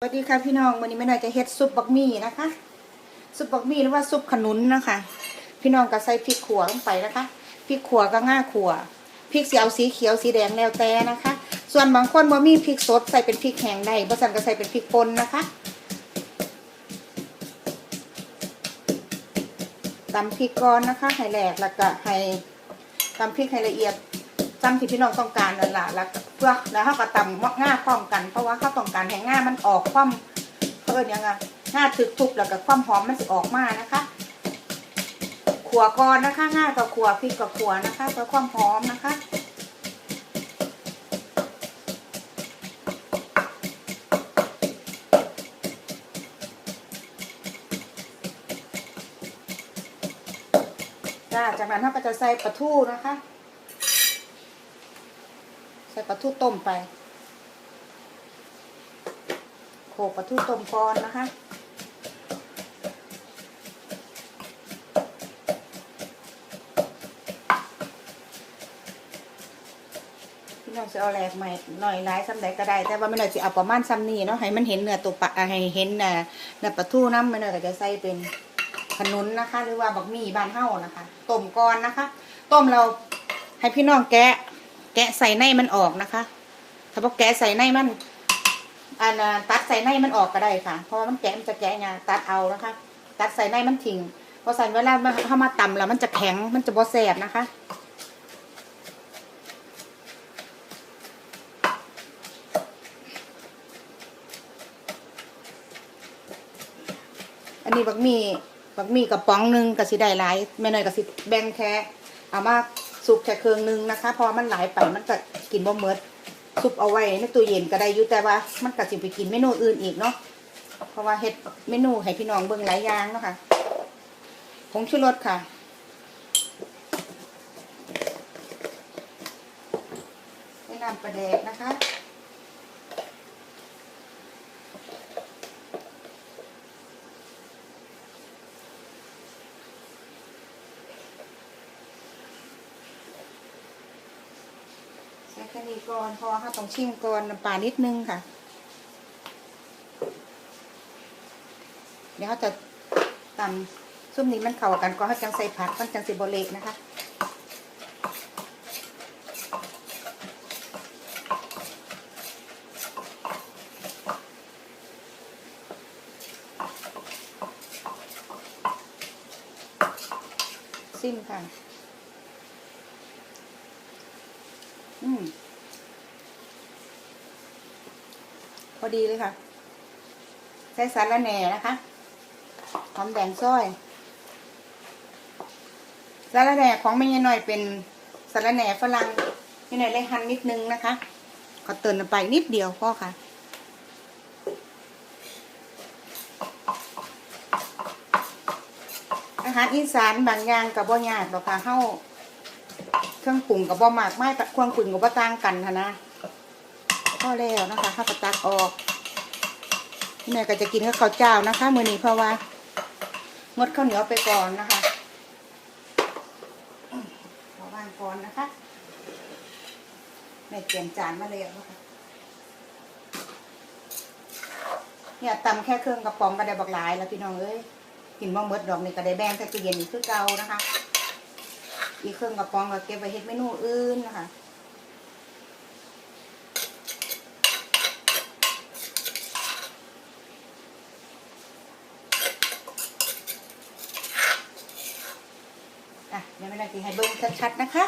สวัสดีค่ะพี่น้องวันนี้แม่น้อยจะเฮ็ดซุปบักมี่นะคะ ซุปบักมี่หรือว่าซุปขนุนนะคะ พี่น้องก็ใส่พริกขัวลงไปนะคะพริกขัวก็ง่าขัวพริกสีเอาสีเขียวสีแดงแล้วแต่นะคะ ส่วนบางคนบ่มีพริกสดใส่เป็นพริกแห้งได้บ่สั่นก็ใส่เป็นพริกป่นนะคะตำพริกก่อนนะคะให้แหลกแล้วก็ให้ตำพริกให้ละเอียด จำที่พี่น้องต้องการนั่นแหละแล้วเพื่อแล้วเขาก็ตำง่าพร้อมกัน เพราะว่าเขาต้องการให้ง่ามันออกความเพิ่นยังไงง่าถึกทุบแล้วก็ความหอมมันสิออกมานะคะขัวก่อนนะคะง่ากับขัวพริกกับขัวนะคะเพื่อความหอมนะคะจากนั้นเราก็จะใส่ปลาทูนะคะ ส่ปลาทูต้มไป โขกปลาทูต้มก่อนนะคะพี่น้องจะเอาแหลกใหม่หน่อยร้ายซ้ำใดก็ได้ แต่ว่าไม่หน่อยจะเอาประมาณซ้ำนี้เนาะให้มันเห็นเนื้อตัวปลาให้เห็นเนื้อปลาทูน้ำไม่หน่อยก็จะใส่เป็นขนุนนะคะ หรือว่าบักหมี่บานเฮานะคะต้มก่อนนะคะ ต้มเราให้พี่น้องแกะ แกะใส่ในมันออกนะคะ ถ้าพอแกะใส่ในมันอันน่ะตัดใส่ในมันออกก็ได้ค่ะ เพราะว่ามันแกะมันจะแกะไงตัดเอานะคะ ตัดใส่ในมันทิ้งเพอใส่เวลาเข้ามาตำแล้วมันจะแข็งมันจะบ่แสบนะคะอันนี้บักมี่บักมี่กระป๋องหนึ่งกับสิได้หลายแม่น้อยกับสิแบ่งแค่เอามา สุกแค่เครื่องหนึงนะคะ พอมันหลายไปมันก็กินบ่เมิดซุปเอาไว้ในตู้เย็นก็ได้อยู่แต่ว่า มันก็สิไปกินเมนูอื่นอีกเนาะเพราะว่าเฮ็ดเมนูให้พี่น้องเบิ่งหลายอย่างเนาะค่ะผงชูรสค่ะแนะนำประแดกนะคะ แค่นี้ก่อนพราะว่าเขาต้องชิมก่อนน้ำปลานิดนึงค่ะ เดี๋ยวเขาจะตำซุปนี้มันเข้ากันก็เขาจังใส่ผักมันจังสิบเละนะคะซิมค่ะ อืม พอดีเลยค่ะใช้สาระแหน่นะคะหอมแดงซ้อยสาระแหน่ของแม่ยายหน่อยเป็นสาระแหน่ฝรั่งแม่ยายหน่อยเลยหั่นนิดนึงนะคะขอเติมลงไปนิดเดียวพ่อค่ะอาหารอีสานบางอย่างกับบ่ยากหรอกค่ะเฮา รื่องปรุงกับบ่มากไม่เครื่องปรุงกับบ่ต่างกันค่ะนะพอแล้วนะคะข้าวตักออกแม่ก็จะกินข้าวข้าวเจ้านะคะมื้อนี้เพราะว่างดข้าวเหนียวไปก่อนนะคะขอวางก่อนนะคะแม่เตรียมจานมาแล้วนะคะเนี่ยตำแค่เครื่องกระป๋องก็ได้บักหลายแล้วพี่น้องเอ้ยกินบ่หมดดอกนี่ก็ได้แบ่งใส่ตู้เย็นอีกคือเก่านะคะ อีกเครื่องกระป๋องก็เก็บไว้เฮ็ดเมนูอื่นนะคะอะเดี๋ยวไม่ได้กินให้เบิ่งชัดๆนะคะ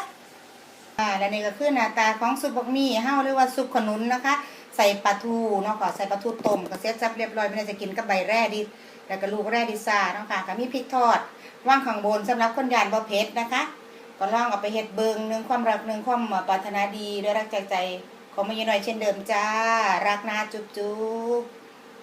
อ่าและนี่ก็คือหน้าตาของซุปบักหมี่เฮาหรือว่าซุปขนุนนะคะ ใส่ปลาทูเนาะค่ะใส่ปลาทูต้มก็เสียจับเรียบร้อยไม่ได้จะกินกับใบแร่ดิแล้วก็ลูกแร่ดิซ่าเนาะค่ะก็มีพริกทอดว่างข้างบนสำหรับคนยานบ่เผ็ดนะคะ ก็ลองเอาไปเฮ็ดเบิงหนึ่งความรักหนึ่งความปรารถนาดีด้วยรักจากใจของแม่ยายน้อยเช่นเดิมจ้า รักนาจุ๊บจุ๊บ